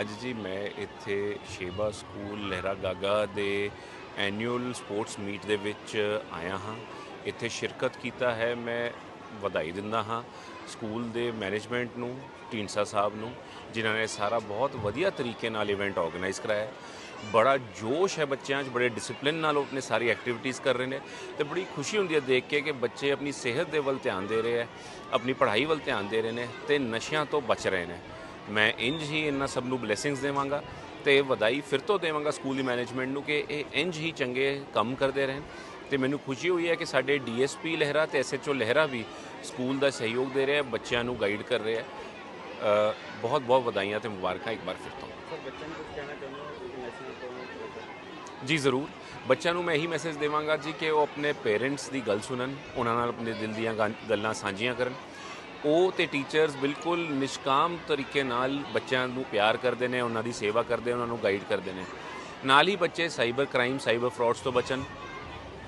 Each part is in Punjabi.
ਅੱਜ ਜੀ ਮੈਂ ਇੱਥੇ ਸ਼ੇਬਾ ਸਕੂਲ ਲਹਿਰਾ ਗਾਗਾ ਦੇ ਐਨੂਅਲ ਸਪੋਰਟਸ ਮੀਟ ਦੇ ਵਿੱਚ ਆਇਆ ਹਾਂ। ਇੱਥੇ ਸ਼ਿਰਕਤ ਕੀਤਾ ਹੈ, ਮੈਂ ਵਧਾਈ ਦਿੰਦਾ ਹਾਂ ਸਕੂਲ ਦੇ ਮੈਨੇਜਮੈਂਟ ਨੂੰ, ਢੀਂਡਸਾ ਸਾਹਿਬ ਨੂੰ, ਜਿਨ੍ਹਾਂ ਨੇ ਸਾਰਾ ਬਹੁਤ ਵਧੀਆ ਤਰੀਕੇ ਨਾਲ ਇਵੈਂਟ ਆਰਗੇਨਾਈਜ਼ ਕਰਾਇਆ। ਬੜਾ ਜੋਸ਼ ਹੈ ਬੱਚਿਆਂ 'ਚ, ਬੜੇ ਡਿਸਪਲਿਨ ਨਾਲ ਉਹ ਆਪਣੀ ਸਾਰੀ ਐਕਟੀਵਿਟੀਜ਼ ਕਰ ਰਹੇ ਨੇ ਤੇ ਬੜੀ ਖੁਸ਼ੀ ਹੁੰਦੀ ਹੈ ਦੇਖ ਕੇ ਕਿ ਬੱਚੇ ਆਪਣੀ ਸਿਹਤ ਦੇ ਵੱਲ ਧਿਆਨ ਦੇ ਰਹੇ ਹੈ, ਆਪਣੀ ਪੜ੍ਹਾਈ ਵੱਲ ਧਿਆਨ ਦੇ ਰਹੇ ਨੇ ਤੇ ਨਸ਼ਿਆਂ ਤੋਂ ਬਚ ਰਹੇ ਨੇ। ਮੈਂ ਇੰਜ ਹੀ ਇਹਨਾਂ ਸਭ ਨੂੰ ਬਲੇਸਿੰਗਸ ਦੇਵਾਂਗਾ ਤੇ ਵਧਾਈ ਫਿਰ ਤੋਂ ਦੇਵਾਂਗਾ ਸਕੂਲ ਦੀ ਮੈਨੇਜਮੈਂਟ ਨੂੰ ਕਿ ਇਹ ਇੰਜ ਹੀ ਚੰਗੇ ਕੰਮ ਕਰਦੇ ਰਹਿਣ। ਤੇ ਮੈਨੂੰ ਖੁਸ਼ੀ ਹੋਈ ਹੈ ਕਿ ਸਾਡੇ ਡੀਐਸਪੀ ਲਹਿਰਾ ਤੇ ਐਸਐਚਓ ਲਹਿਰਾ ਵੀ ਸਕੂਲ ਦਾ ਸਹਿਯੋਗ ਦੇ ਰਹੇ ਆ ਬੱਚਿਆਂ ਨੂੰ ਗਾਈਡ ਕਰ ਰਹੇ ਅ, ਬਹੁਤ ਬਹੁਤ ਵਧਾਈਆਂ ਤੇ ਮੁਬਾਰਕਾਂ ਇੱਕ ਵਾਰ ਫਿਰ ਤੋਂ। ਹੋ? ਜੀ ਜ਼ਰੂਰ। ਬੱਚਿਆਂ ਨੂੰ ਮੈਂ ਇਹੀ ਮੈਸੇਜ ਦੇਵਾਂਗਾ ਜੀ ਕਿ ਉਹ ਆਪਣੇ ਪੇਰੈਂਟਸ ਦੀ ਗੱਲ ਸੁਣਨ ਉਹਨਾਂ ਨਾਲ ਆਪਣੇ ਦਿਲ ਦੀਆਂ ਗੱਲਾਂ ਸਾਂਝੀਆਂ ਕਰਨ। ਉਹ ਤੇ ਟੀਚਰਸ ਬਿਲਕੁਲ ਨਿਸ਼ਕਾਮ ਤਰੀਕੇ ਨਾਲ ਬੱਚਿਆਂ ਨੂੰ ਪਿਆਰ ਕਰਦੇ ਨੇ, ਉਹਨਾਂ ਦੀ ਸੇਵਾ ਕਰਦੇ ਉਹਨਾਂ ਨੂੰ ਗਾਈਡ ਕਰਦੇ ਨੇ। ਨਾਲ ਹੀ ਬੱਚੇ ਸਾਈਬਰ ਕ੍ਰਾਈਮ ਸਾਈਬਰ ਫਰਾਡਸ ਤੋਂ ਬਚਣ।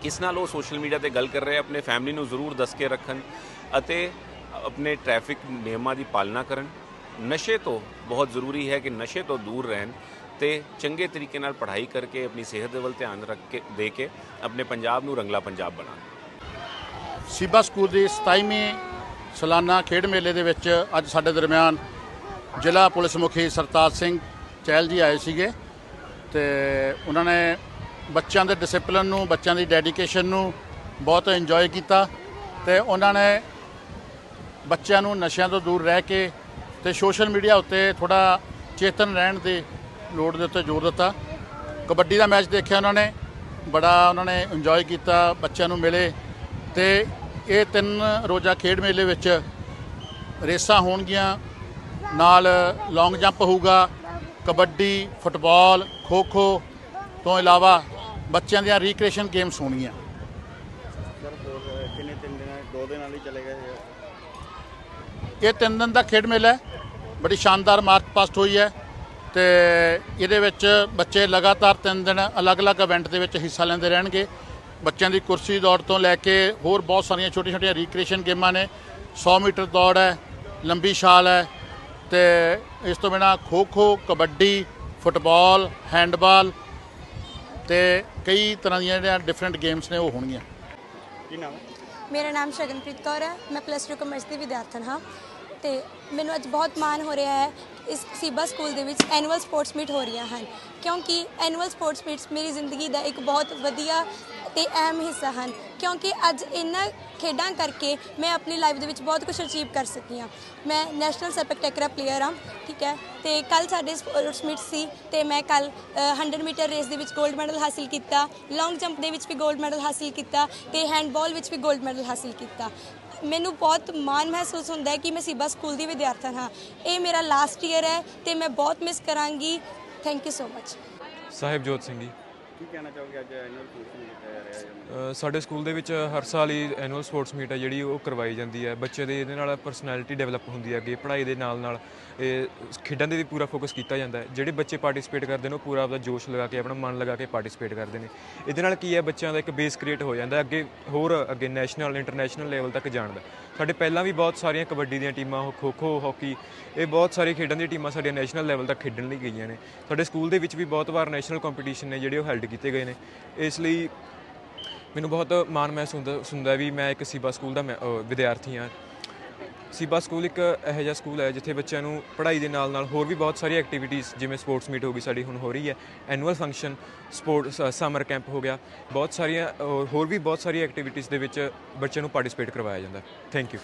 ਕਿਸ ਨਾਲ ਉਹ ਸੋਸ਼ਲ ਮੀਡੀਆ ਤੇ ਗੱਲ ਕਰ ਰਹੇ ਆਪਣੇ ਫੈਮਿਲੀ ਨੂੰ ਜ਼ਰੂਰ ਦੱਸ ਕੇ ਰੱਖਣ ਅਤੇ ਆਪਣੇ ਟ੍ਰੈਫਿਕ ਨਿਯਮਾਂ ਦੀ ਪਾਲਣਾ ਕਰਨ। ਨਸ਼ੇ ਤੋਂ ਬਹੁਤ ਜ਼ਰੂਰੀ ਹੈ ਕਿ ਨਸ਼ੇ ਤੋਂ ਦੂਰ ਰਹਿਣ ਤੇ ਚੰਗੇ ਤਰੀਕੇ ਨਾਲ ਪੜ੍ਹਾਈ ਕਰਕੇ, ਆਪਣੀ ਸਿਹਤ ਦੇ ਵੱਲ ਧਿਆਨ ਰੱਖ ਕੇ, ਦੇ ਕੇ ਆਪਣੇ ਪੰਜਾਬ ਨੂੰ ਰੰਗਲਾ ਪੰਜਾਬ ਬਣਾਉਣ। ਸਿਬਾ ਸਕੂਲ ਦੇ 27ਵੀਂ ਸਾਲਾਨਾ ਖੇਡ ਮੇਲੇ ਦੇ ਵਿੱਚ ਅੱਜ ਸਾਡੇ ਦਰਮਿਆਨ ਜ਼ਿਲ੍ਹਾ ਪੁਲਿਸ ਮੁਖੀ ਸਰਤਾਜ ਸਿੰਘ ਚਹਿਲ ਜੀ ਆਏ ਸੀਗੇ ਤੇ ਉਹਨਾਂ ਨੇ ਬੱਚਿਆਂ ਦੇ ਡਿਸਪਲਿਨ ਨੂੰ, ਬੱਚਿਆਂ ਦੀ ਡੈਡੀਕੇਸ਼ਨ ਨੂੰ ਬਹੁਤ ਇੰਜੋਏ ਕੀਤਾ ਤੇ ਉਹਨਾਂ ਨੇ ਬੱਚਿਆਂ ਨੂੰ ਨਸ਼ਿਆਂ ਤੋਂ ਦੂਰ ਰਹਿ ਕੇ ਤੇ ਸੋਸ਼ਲ ਮੀਡੀਆ ਉੱਤੇ ਥੋੜਾ ਚੇਤਨ ਰਹਿਣ ਦੀ ਲੋੜ ਦੇ ਉੱਤੇ ਜ਼ੋਰ ਦਿੱਤਾ। ਕਬੱਡੀ ਦਾ ਮੈਚ ਦੇਖਿਆ ਉਹਨਾਂ ਨੇ, ਬੜਾ ਉਹਨਾਂ ਨੇ ਇੰਜੋਏ ਕੀਤਾ, ਬੱਚਿਆਂ ਨੂੰ ਮਿਲੇ ਤੇ ਇਹ ਤਿੰਨ ਰੋਜ਼ਾ ਖੇਡ ਮੇਲੇ ਵਿੱਚ ਰੇਸਾਂ ਹੋਣਗੀਆਂ। ਨਾਲ ਲੌਂਗ ਜੰਪ ਹੋਊਗਾ ਕਬੱਡੀ ਫੁੱਟਬਾਲ ਖੋ ਖੋ ਤੋਂ ਇਲਾਵਾ ਬੱਚਿਆਂ ਦੀਆਂ ਰੀਕ੍ਰੀਏਸ਼ਨ ਗੇਮਸ ਹੋਣਗੀਆਂ। ਸਰ ਹੋਰ ਕਿੰਨੇ ਤਿੰਨ ਦਿਨ ਦੋ ਦਿਨ ਵਾਲੀ ਚਲੇ ਗਏ ਇਹ? ਤਿੰਨ ਦਿਨ ਦਾ ਖੇਡ ਮੇਲਾ ਹੈ। ਬੜੀ ਸ਼ਾਨਦਾਰ ਮਾਰਚ ਪਾਸਟ ਹੋਈ ਹੈ ਤੇ ਇਹਦੇ ਵਿੱਚ ਬੱਚੇ ਲਗਾਤਾਰ ਤਿੰਨ ਦਿਨ ਅਲੱਗ-ਅਲੱਗ ਇਵੈਂਟ ਦੇ ਵਿੱਚ ਹਿੱਸਾ ਲੈਂਦੇ ਰਹਿਣਗੇ। ਬੱਚਿਆਂ ਦੀ ਕੁਰਸੀ ਦੌੜ ਤੋਂ ਲੈ ਕੇ ਹੋਰ ਬਹੁਤ ਸਾਰੀਆਂ ਛੋਟੀਆਂ-ਛੋਟੀਆਂ ਰੀਕ੍ਰੀਏਸ਼ਨ ਗੇਮਾਂ ਨੇ। 100 ਮੀਟਰ ਦੌੜ ਹੈ, ਲੰਬੀ ਛਾਲ ਹੈ ਤੇ ਇਸ ਤੋਂ ਬਿਨਾ ਖੋ-ਖੋ ਕਬੱਡੀ, ਫੁੱਟਬਾਲ, ਹੈਂਡਬਾਲ ਤੇ ਕਈ ਤਰ੍ਹਾਂ ਦੀਆਂ ਜਿਹੜੀਆਂ ਡਿਫਰੈਂਟ ਗੇਮਸ ਨੇ ਉਹ ਹੋਣਗੀਆਂ। ਕੀ ਨਾਮ ਹੈ? ਮੇਰਾ ਨਾਮ ਸ਼ਗਨਪ੍ਰੀਤ ਕੌਰ ਹੈ। ਮੈਂ ਪਲੱਸ 2 ਕਮਰਸ ਦੀ ਵਿਦਿਆਰਥਣ ਹਾਂ ਤੇ ਮੈਨੂੰ ਅੱਜ ਬਹੁਤ ਮਾਣ ਹੋ ਰਿਹਾ ਹੈ ਇਸ ਸੀਬਾ ਸਕੂਲ ਦੇ ਵਿੱਚ ਐਨੂਅਲ ਸਪੋਰਟਸ ਮੀਟ ਹੋ ਰਹੀਆਂ ਹਨ। ਕਿਉਂਕਿ ਐਨੂਅਲ ਸਪੋਰਟਸ ਮੀਟਸ ਮੇਰੀ ਜ਼ਿੰਦਗੀ ਦਾ ਇੱਕ ਬਹੁਤ ਵਧੀਆ ਅਤੇ ਅਹਿਮ ਹਿੱਸਾ ਹਨ, ਕਿਉਂਕਿ ਅੱਜ ਇਹਨਾਂ ਖੇਡਾਂ ਕਰਕੇ ਮੈਂ ਆਪਣੀ ਲਾਈਫ ਦੇ ਵਿੱਚ ਬਹੁਤ ਕੁਝ ਅਚੀਵ ਕਰ ਸਕੀ ਹਾਂ। ਮੈਂ ਨੈਸ਼ਨਲ ਸੈਪਕ ਟੈਕਰਾ ਪਲੇਅਰ ਹਾਂ, ਠੀਕ ਹੈ? ਤੇ ਕੱਲ ਸਾਡੇ ਸਪੋਰਟਸ ਮੀਟ ਸੀ ਤੇ ਮੈਂ ਕੱਲ 100 ਮੀਟਰ ਰੇਸ ਦੇ ਵਿੱਚ 골ਡ ਮੈਡਲ ਹਾਸਲ ਕੀਤਾ ਲੌਂਗ ਜੰਪ ਦੇ ਵਿੱਚ ਵੀ 골ਡ ਮੈਡਲ ਹਾਸਲ ਕੀਤਾ ਤੇ ਹੈਂਡਬਾਲ ਵਿੱਚ ਵੀ 골ਡ ਮੈਡਲ ਹਾਸਲ ਕੀਤਾ। ਮੈਨੂੰ ਬਹੁਤ ਮਾਣ ਮਹਿਸੂਸ ਹੁੰਦਾ ਹੈ ਕਿ ਮੈਂ ਸਿਬਾ ਸਕੂਲ ਦੀ ਵਿਦਿਆਰਥਣ ਹਾਂ। ਇਹ ਮੇਰਾ ਲਾਸਟ ਈਅਰ ਹੈ ਤੇ ਮੈਂ ਬਹੁਤ ਮਿਸ ਕਰਾਂਗੀ। Thank you so much Sahibjot Singh ji. ਕੀ ਕਹਿਣਾ ਚਾਹੋਗੇ ਅੱਜ ਐਨੂਅਲ ਫੰਕਸ਼ਨ ਕੀਤਾ ਜਾ ਰਿਹਾ ਹੈ ਅ, ਸਾਡੇ ਸਕੂਲ ਦੇ ਵਿੱਚ ਹਰ ਸਾਲ ਹੀ ਐਨੂਅਲ ਸਪੋਰਟਸ ਮੀਟ ਹੈ ਜਿਹੜੀ ਉਹ ਕਰਵਾਈ ਜਾਂਦੀ ਹੈ। ਬੱਚੇ ਦੇ ਇਹਦੇ ਨਾਲ ਪਰਸਨੈਲਿਟੀ ਡਿਵੈਲਪ ਹੁੰਦੀ ਹੈ ਅੱਗੇ ਪੜ੍ਹਾਈ ਦੇ ਨਾਲ ਨਾਲ ਇਹ ਖੇਡਾਂ ਦੇ ਵੀ ਪੂਰਾ ਫੋਕਸ ਕੀਤਾ ਜਾਂਦਾ ਹੈ। ਜਿਹੜੇ ਬੱਚੇ ਪਾਰਟਿਸਿਪੇਟ ਕਰਦੇ ਨੇ ਉਹ ਪੂਰਾ ਆਪਦਾ ਜੋਸ਼ ਲਗਾ ਕੇ ਆਪਣਾ ਮਨ ਲਗਾ ਕੇ ਪਾਰਟਿਸਿਪੇਟ ਕਰਦੇ ਨੇ। ਇਹਦੇ ਨਾਲ ਕੀ ਹੈ ਬੱਚਿਆਂ ਦਾ ਇੱਕ ਬੇਸ ਕ੍ਰੀਏਟ ਹੋ ਜਾਂਦਾ ਹੈ ਅੱਗੇ ਹੋਰ ਅੱਗੇ ਨੈਸ਼ਨਲ ਇੰਟਰਨੈਸ਼ਨਲ ਲੈਵਲ ਤੱਕ ਜਾਣ ਦਾ। ਸਾਡੇ ਪਹਿਲਾਂ ਵੀ ਬਹੁਤ ਸਾਰੀਆਂ ਕਬੱਡੀ ਦੀਆਂ ਟੀਮਾਂ ਖੋ ਖੋ ਹਾਕੀ ਇਹ ਬਹੁਤ ਸਾਰੀ ਖੇਡਾਂ ਦੀਆਂ ਟੀਮਾਂ ਸਾਡੀਆਂ ਨੈਸ਼ਨਲ ਲੈਵਲ ਤੱਕ ਖੇਡਣ ਲਈ ਗਈਆਂ ਨੇ। ਸਾਡੇ ਸਕੂਲ ਦੇ ਵਿੱਚ ਵੀ ਬਹੁਤ ਵਾਰ ਨੈਸ਼ਨਲ ਕੰਪੀਟੀਸ਼ਨ ਨੇ ਜਿਹੜੇ ਉਹ ਹੈਲਡ ਕੀਤੇ ਗਏ ਨੇ। ਇਸ ਲਈ ਮੈਨੂੰ ਬਹੁਤ ਮਾਣ ਮਹਿਸੂਸ ਹੁੰਦਾ ਵੀ ਮੈਂ ਇੱਕ ਸੀਬਾ ਸਕੂਲ ਦਾ ਮੈਂ- ਵਿਦਿਆਰਥੀ ਹਾਂ। ਸੀਬਾ ਸਕੂਲ ਇੱਕ ਇਹੋ ਜਿਹਾ ਸਕੂਲ ਹੈ ਜਿੱਥੇ ਬੱਚਿਆਂ ਨੂੰ ਪੜ੍ਹਾਈ ਦੇ ਨਾਲ ਨਾਲ ਹੋਰ ਵੀ ਬਹੁਤ ਸਾਰੀ ਐਕਟੀਵਿਟੀਜ਼ ਜਿਵੇਂ ਸਪੋਰਟਸ ਮੀਟ ਹੋ ਗਈ ਸਾਡੀ, ਹੁਣ ਹੋ ਰਹੀ ਹੈ। Annual function sports summer camp ਹੋ ਗਿਆ। ਬਹੁਤ ਸਾਰੀਆਂ ਅਹ ਹੋਰ ਵੀ ਬਹੁਤ ਸਾਰੀ ਐਕਟੀਵਿਟੀਜ਼ ਦੇ ਵਿੱਚ ਬੱਚਿਆਂ ਨੂੰ ਪਾਰਟਿਸਿਪੇਟ ਕਰਵਾਇਆ ਜਾਂਦਾ। Thank you